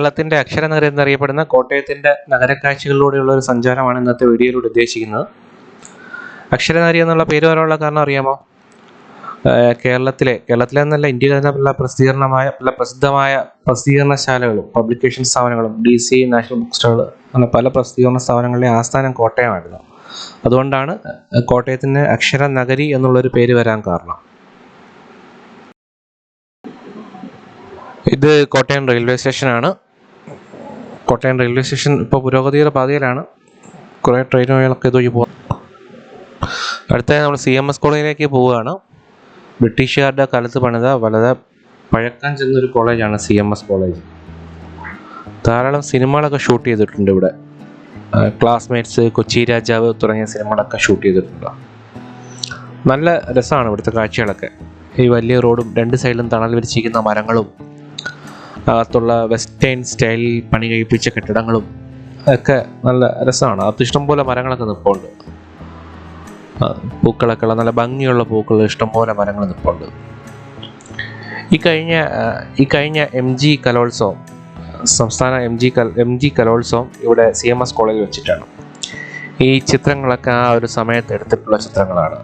കേരളത്തിന്റെ അക്ഷരനഗരം എന്നറിയപ്പെടുന്ന കോട്ടയത്തിന്റെ നഗരക്കാഴ്ചകളിലൂടെയുള്ള ഒരു സഞ്ചാരമാണ് ഇന്നത്തെ വീഡിയോയിലൂടെ ഉദ്ദേശിക്കുന്നത്. അക്ഷരനഗരി എന്നുള്ള പേര് വരാനുള്ള കാരണം അറിയാമോ? കേരളത്തിലെ കേരളത്തിലെ എന്നല്ല ഇന്ത്യയിലെ തന്നെ പല പ്രസിദ്ധീകരണമായ പല പ്രസിദ്ധമായ പ്രസിദ്ധീകരണശാലകളും പബ്ലിക്കേഷൻ സ്ഥാപനങ്ങളും D C national book stall അങ്ങനെ പല പ്രസിദ്ധീകരണ സ്ഥാപനങ്ങളുടെ ആസ്ഥാനം കോട്ടയമായിരുന്നു. അതുകൊണ്ടാണ് കോട്ടയത്തിന് അക്ഷര നഗരി എന്നുള്ളൊരു പേര് വരാൻ കാരണം. ഇത് കോട്ടയം റെയിൽവേ സ്റ്റേഷനാണ്. കോട്ടയം റെയിൽവേ സ്റ്റേഷൻ ഇപ്പോൾ പുരോഗതിയുടെ പാതയിലാണ്. കുറേ ട്രെയിനുകളൊക്കെ ഇതുവഴി പോകും അടുത്തായി നമ്മൾ സി എം എസ് കോളേജിലേക്ക് പോവുകയാണ്. ബ്രിട്ടീഷുകാരുടെ കാലത്ത് പണിത വളരെ പഴക്കം ചെന്നൊരു കോളേജാണ് സി എം എസ് കോളേജ്. ധാരാളം സിനിമകളൊക്കെ ഷൂട്ട് ചെയ്തിട്ടുണ്ട് ഇവിടെ. ക്ലാസ്മേറ്റ്സ് കൊച്ചി രാജാവ് തുടങ്ങിയ സിനിമകളൊക്കെ ഷൂട്ട് ചെയ്തിട്ടുണ്ട്. നല്ല രസമാണ് ഇവിടുത്തെ കാഴ്ചകളൊക്കെ. ഈ വലിയ റോഡും രണ്ട് സൈഡിലും തണൽ വിരിച്ചിരിക്കുന്ന മരങ്ങളും അകത്തുള്ള വെസ്റ്റേൺ സ്റ്റൈലിൽ പണി കഴിപ്പിച്ച കെട്ടിടങ്ങളും ഒക്കെ നല്ല രസമാണ്. അത് ഇഷ്ടംപോലെ മരങ്ങളൊക്കെ നിൽപ്പുണ്ട് പൂക്കളൊക്കെ ഉള്ള നല്ല ഭംഗിയുള്ള പൂക്കൾ ഇഷ്ടംപോലെ മരങ്ങൾ നിൽപ്പുണ്ട് ഈ കഴിഞ്ഞ ഈ കഴിഞ്ഞ എം ജി കലോത്സവം സംസ്ഥാന എം ജി കൽ എം ജി കലോത്സവം ഇവിടെ സി എം എസ് കോളേജിൽ വെച്ചിട്ടാണ്. ഈ ചിത്രങ്ങളൊക്കെ ആ ഒരു സമയത്ത് എടുത്തിട്ടുള്ള ചിത്രങ്ങളാണ്.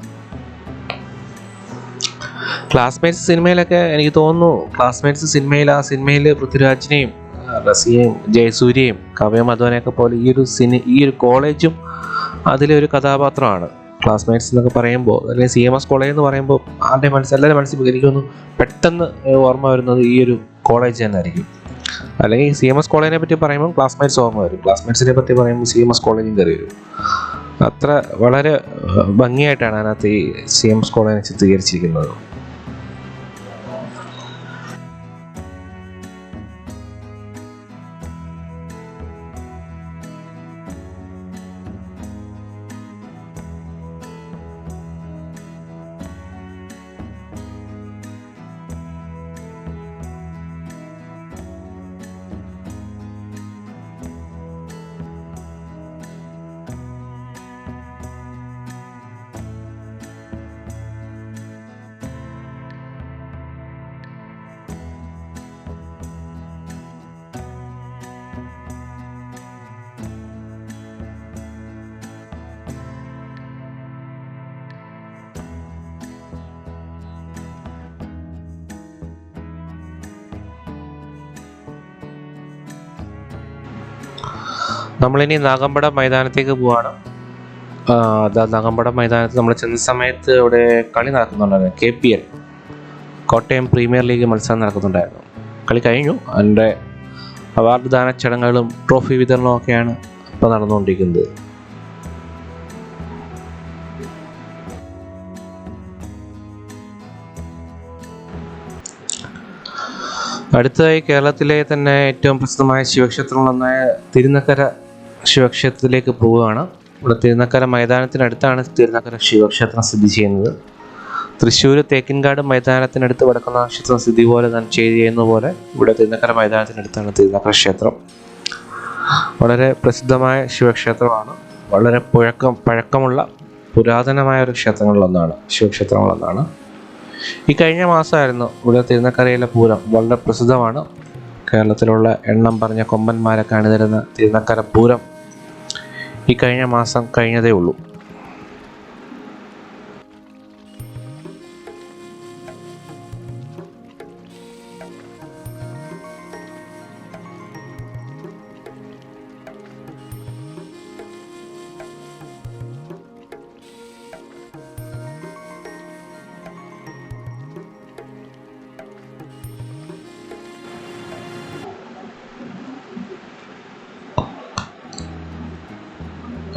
ക്ലാസ്മേറ്റ്സ് സിനിമയിലൊക്കെ എനിക്ക് തോന്നുന്നു. ക്ലാസ്മേറ്റ്സ് സിനിമയിൽ ആ സിനിമയിൽ പൃഥ്വിരാജിനെയും റസിയെയും ജയസൂര്യയും കവ്യ മധുവനെയൊക്കെ പോലെ ഈ ഒരു സിനി ഈ ഒരു കോളേജും അതിലെ ഒരു കഥാപാത്രമാണ്. ക്ലാസ്മേറ്റ്സ് എന്നൊക്കെ പറയുമ്പോൾ അല്ലെങ്കിൽ സി എം എസ് കോളേജ് എന്ന് പറയുമ്പോൾ ആരുടെ മനസ്സിൽ എല്ലാവരും മനസ്സിൽ എനിക്കൊന്ന് പെട്ടെന്ന് ഓർമ്മ വരുന്നത് ഈ ഒരു കോളേജ് തന്നെയായിരിക്കും. അല്ലെങ്കിൽ സി എം എസ് കോളേജിനെ പറ്റി പറയുമ്പോൾ ക്ലാസ്മേറ്റ്സ് ഓർമ്മ വരും. ക്ലാസ്മേറ്റ്സിനെ പറ്റി പറയുമ്പോൾ സി എം എസ് കോളേജും കയറി വരും. അത്ര വളരെ ഭംഗിയായിട്ടാണ് അതിനകത്ത് ഈ സി എം എസ് കോളേജിനെ ചിത്രീകരിച്ചിരിക്കുന്നത്. നമ്മളിനി നാഗമ്പടം മൈതാനത്തേക്ക് പോവാണ്. അതാ നാഗമ്പടം മൈതാനത്ത് നമ്മൾ ചെന്ന സമയത്ത് ഇവിടെ കളി നടക്കുന്നുണ്ടായിരുന്നു. K P L. Kottayam premier league മത്സരം നടക്കുന്നുണ്ടായിരുന്നു. കളി കഴിഞ്ഞു. അതിന്റെ അവാർഡ് ദാന ചടങ്ങുകളും ട്രോഫി വിതരണവും ഒക്കെയാണ് ഇപ്പോൾ നടന്നുകൊണ്ടിരിക്കുന്നത്. അടുത്തതായി കേരളത്തിലെ തന്നെ ഏറ്റവും പ്രസിദ്ധമായ ശിവക്ഷേത്രങ്ങളൊന്നായ തിരുനക്കര ശിവക്ഷേത്രത്തിലേക്ക് പോവുകയാണ്. ഇവിടെ തിരുനക്കര മൈതാനത്തിനടുത്താണ് തിരുനക്കര ശിവക്ഷേത്രം സ്ഥിതി ചെയ്യുന്നത്. തൃശ്ശൂർ തേക്കിൻകാട് മൈതാനത്തിനടുത്ത് വടക്കുന്ന ക്ഷേത്രം സ്ഥിതി പോലെ തന്നെ ചെയ്യുന്ന പോലെ ഇവിടെ തിരുനക്കര മൈതാനത്തിനടുത്താണ് തിരുനക്കര ക്ഷേത്രം. വളരെ പ്രസിദ്ധമായ ശിവക്ഷേത്രമാണ്. വളരെ പുഴക്കം പഴക്കമുള്ള പുരാതനമായ ഒരു ക്ഷേത്രങ്ങളിലൊന്നാണ് ശിവക്ഷേത്രങ്ങളിലൊന്നാണ്. ഈ കഴിഞ്ഞ മാസമായിരുന്നു ഇവിടെ തിരുനക്കരയിലെ പൂരം വളരെ പ്രസിദ്ധമാണ്. കേരളത്തിലുള്ള എണ്ണം പറഞ്ഞ കൊമ്പന്മാരൊക്കെ കാണിതരുന്ന തിരുനക്കര പൂരം ഈ കഴിഞ്ഞ മാസം കഴിഞ്ഞതേ ഉള്ളൂ.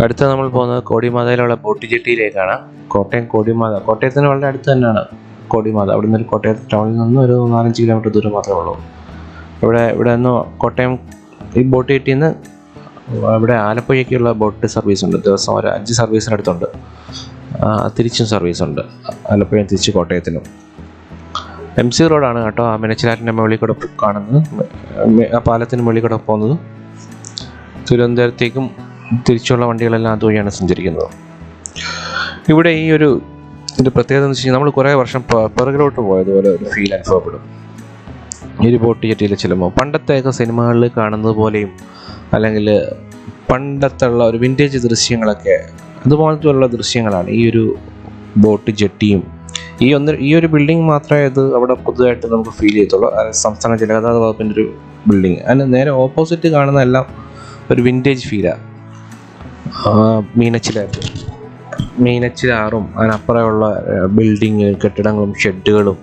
അടുത്ത നമ്മൾ പോകുന്നത് കോടിമാതയിലുള്ള ബോട്ടി ജെട്ടിയിലേക്കാണ് കോട്ടയം കോടിമാത. കോട്ടയത്തിന് വളരെ അടുത്ത് തന്നെയാണ് കോടിമാത. അവിടെ നിന്ന് കോട്ടയം ടൗണിൽ നിന്ന് ഒരു നാലഞ്ച് കിലോമീറ്റർ ദൂരം മാത്രമേ ഉള്ളൂ. ഇവിടെ ഇവിടെ നിന്ന് കോട്ടയം ഈ ബോട്ട് ജെട്ടിയിൽ നിന്ന് ഇവിടെ ആലപ്പുഴയ്ക്കുള്ള ബോട്ട് സർവീസ് ഉണ്ട്. ദിവസം ഒരു അഞ്ച് സർവീസിനടുത്തുണ്ട്. തിരിച്ചും സർവീസ് ഉണ്ട്. ആലപ്പുഴ തിരിച്ച് കോട്ടയത്തിനും. എം സി റോഡാണ് കേട്ടോ ആ മിനച്ചിലാറ്റിന്റെ മുകളിൽ കൂടെ കാണുന്നത്. ആ പാലത്തിന് മുകളിൽ കൂടെ പോകുന്നത്. തിരുവനന്തപുരത്തേക്കും തിരിച്ചുള്ള വണ്ടികളെല്ലാം അതുവഴിയാണ് സഞ്ചരിക്കുന്നത്. ഇവിടെ ഈ ഒരു ഒരു പ്രത്യേകത എന്ന് വെച്ച് കഴിഞ്ഞാൽ നമ്മൾ കുറേ വർഷം പിറകിലോട്ട് പോയതുപോലെ ഒരു ഫീൽ അനുഭവപ്പെടും. ഈ ഒരു ബോട്ട് ജെട്ടിയിൽ ചെല്ലുമ്പോൾ പണ്ടത്തെയൊക്കെ സിനിമകളിൽ കാണുന്നത് പോലെയും അല്ലെങ്കിൽ പണ്ടത്തുള്ള ഒരു വിന്റേജ് ദൃശ്യങ്ങളൊക്കെ അതുപോലത്തെ ഉള്ള ദൃശ്യങ്ങളാണ് ഈ ഒരു ബോട്ട് ജെട്ടിയും ഈ ഒന്ന് ഈ ഒരു ബിൽഡിംഗ് മാത്രമേ ഇത് അവിടെ പുതുതായിട്ട് നമുക്ക് ഫീൽ ചെയ്യത്തുള്ളൂ. സംസ്ഥാന ജലഗതാഗത വകുപ്പിന്റെ ഒരു ബിൽഡിംഗ് അതിന് നേരെ ഓപ്പോസിറ്റ് കാണുന്ന എല്ലാം ഒരു വിന്റേജ് ഫീലാണ് മീനച്ചിലായിട്ട്. മീനച്ചിലാറും അതിനപ്പുറമുള്ള ബിൽഡിങ് കെട്ടിടങ്ങളും ഷെഡുകളും.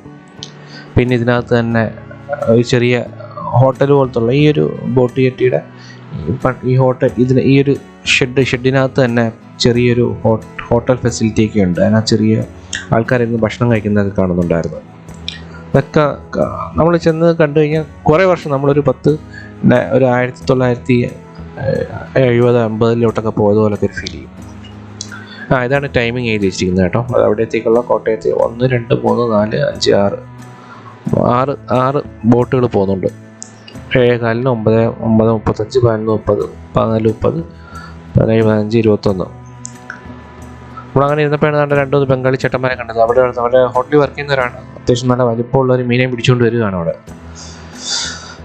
പിന്നെ ഇതിനകത്ത് തന്നെ ഒരു ചെറിയ ഹോട്ടൽ പോലത്തുള്ള ഈ ഒരു ബോട്ട് ജെട്ടിയുടെ ഈ ഹോട്ടൽ ഇതിന് ഈ ഒരു ഷെഡ് ഷെഡിനകത്ത് തന്നെ ചെറിയൊരു ഹോട്ടൽ ഫെസിലിറ്റി ഒക്കെ ഉണ്ട്. അതിനകത്ത് ചെറിയ ആൾക്കാരിന്ന് ഭക്ഷണം കഴിക്കുന്നതൊക്കെ കാണുന്നുണ്ടായിരുന്നു. അതൊക്കെ നമ്മൾ ചെന്ന് കണ്ടു കഴിഞ്ഞാൽ കുറേ വർഷം നമ്മളൊരു പത്ത് ഒരു ആയിരത്തി തൊള്ളായിരത്തി എഴുപത് അമ്പതിലോട്ടൊക്കെ പോയതുപോലൊക്കെ ഒരു ഫീൽ ചെയ്യും. ആ ഇതാണ് ടൈമിംഗ് എഴുതി വെച്ചിരിക്കുന്നത് കേട്ടോ. അത് അവിടത്തേക്കുള്ള കോട്ടയത്ത് ഒന്ന് രണ്ട് മൂന്ന് നാല് അഞ്ച് ആറ് ആറ് ആറ് ബോട്ടുകൾ പോകുന്നുണ്ട്. ഏഴേകാലിന് ഒമ്പത് ഒമ്പത് മുപ്പത്തഞ്ച് പതിനൊന്ന് മുപ്പത് പതിനാല് മുപ്പത് പതിനേഴ് പതിനഞ്ച് ഇരുപത്തൊന്ന്. നമ്മളങ്ങനെ ഇരുന്നപ്പോഴാണ് നമ്മുടെ രണ്ടു ബംഗാളി ചേട്ടന്മാരെ കണ്ടത്. അവിടെ അവിടെ ഹോട്ടലിൽ വർക്ക് ചെയ്യുന്നവരാണ്. അത്യാവശ്യം നല്ല വലിപ്പമുള്ള ഒരു മീനെ പിടിച്ചുകൊണ്ട് വരികയാണ് അവിടെ.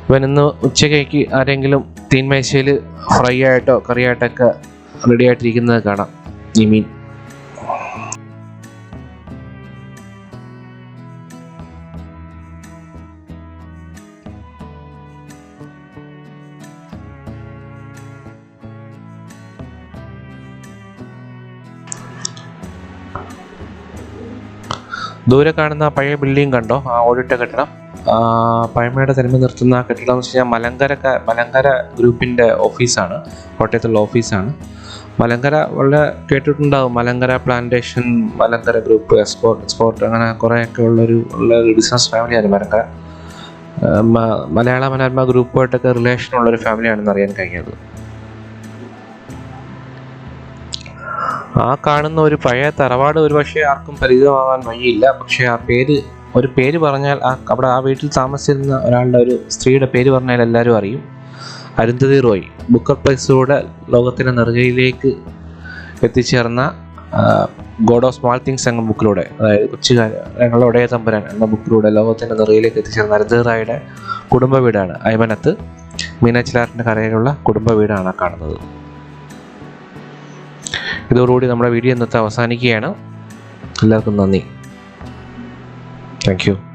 ഇവൻ ഇന്ന് ഉച്ചക്കേക്ക് ആരെങ്കിലും തീൻമേശയിൽ ഫ്രൈ ആയിട്ടോ കറി ആയിട്ടൊക്കെ റെഡി ആയിട്ടിരിക്കുന്നത് കാണാം. ഈ മീൻ. ദൂരെ കാണുന്ന പഴയ ബിൽഡിംഗ് കണ്ടോ? ആ ഓടിട്ട കെട്ടിടം ആ, പഴമയുടെ തനിമ നിർത്തുന്ന കെട്ടിടം എന്ന് വെച്ച് കഴിഞ്ഞാൽ മലങ്കര മലങ്കര ഗ്രൂപ്പിന്റെ ഓഫീസാണ്. കോട്ടയത്തുള്ള ഓഫീസാണ്. മലങ്കര വളരെ കേട്ടിട്ടുണ്ടാകും Malankara plantation Malankara group export export അങ്ങനെ കുറേയൊക്കെ ഉള്ളൊരു ഉള്ള ഒരു ബിസിനസ് ഫാമിലിയാണ് മലങ്കര. മലയാള മനോരമ ഗ്രൂപ്പുമായിട്ടൊക്കെ റിലേഷൻ ഉള്ളൊരു ഫാമിലിയാണെന്ന് അറിയാൻ കഴിഞ്ഞത്. ആ കാണുന്ന ഒരു പഴയ തറവാട് ഒരു പക്ഷേ ആർക്കും പരിചിതമാവാൻ വഴിയില്ല. പക്ഷേ ആ പേര് ഒരു പേര് പറഞ്ഞാൽ ആ അവിടെ ആ വീട്ടിൽ താമസിച്ചിരുന്ന ഒരാളുടെ ഒരു സ്ത്രീയുടെ പേര് പറഞ്ഞാൽ എല്ലാവരും അറിയും. അരുന്ധതി റോയ് ബുക്കർ പ്രൈസിലൂടെ ലോകത്തിന്റെ നെറുകയിലേക്ക് എത്തിച്ചേർന്ന ഗോഡ് ഓഫ് സ്മാൾ തിങ്സ് എന്ന ബുക്കിലൂടെ അതായത് കൊച്ചുകാരങ്ങളുടെ ഒടയ തമ്പുരാൻ എന്ന ബുക്കിലൂടെ ലോകത്തിന്റെ നെറുകയിലേക്ക് എത്തിച്ചേർന്ന അരുന്ധതി റായുടെ കുടുംബ വീടാണ് അയമനത്ത്. മീനാച്ചിലാറിന്റെ കരയിലുള്ള കുടുംബ വീടാണ് കാണുന്നത്. ഇതോടുകൂടി നമ്മുടെ വീഡിയോ ഇന്നത്തെ അവസാനിക്കുകയാണ്. എല്ലാവർക്കും നന്ദി. Thank you.